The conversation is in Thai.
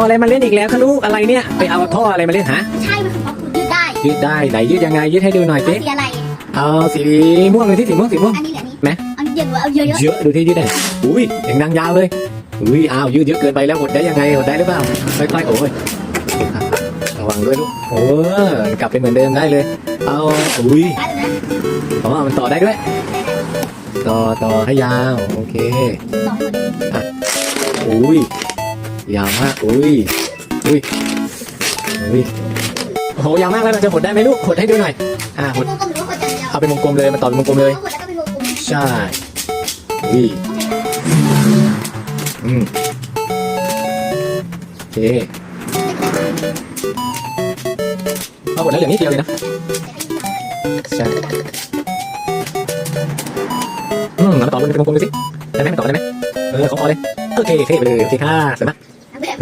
เอาอะไรมาเล่นอีกแล้วคะลูกอะไรเนี่ยไปเอาท่ออะไรมาเล่นฮะใช่มันคือว่าคุณยืดได้ยืดได้ไหนยืดยังไงยืดให้ดูหน่อยสิสีอะไรเอาสีม่วงเลยที่สีม่วงสีม่วงอันนี้เหลือนี้ไหมเอาเยอะเอาเยอะเยอะเยอะดูที่ยืดได้อุ้ยอย่างนางยาวเลยอุ้ยอ้าวยืดเยอะเกินไปแล้วหดได้ยังไงหดได้หรือเปล่าค่อยๆโอ้ยระวังด้วยลูกโอ้ยกลับเป็นเหมือนเดิมได้เลย เอาอุ้ยได้เลยนะอ๋อมันต่อได้ด้วย ต่อต่อให้ยาวโอเคสองคนอุ้ย ยาวมาก อุ้ย อุ้ย อุ้ย โอ้โห ยาวมากแล้วเราจะหดได้ไหมลูก หดให้ดูหน่อย อ่า หดวงกลมหรือว่าคนจะเดียวเอาเป็นวงกลมเลยมาต่อเป็นวงกลมเลยถ้าคนแล้วก็เป็นวงกลมใช่ อุ้ย อืมโอเคเอาหมดแล้วเหลือนิดเดียวเลยนะ ใช่ อืมเรามาต่อเป็นวงกลมดูสิ ได้ไหมมาต่อได้ไหมเออขอพอเลย โอเคเท่ไปเลย โอเคค่ะสวยมาก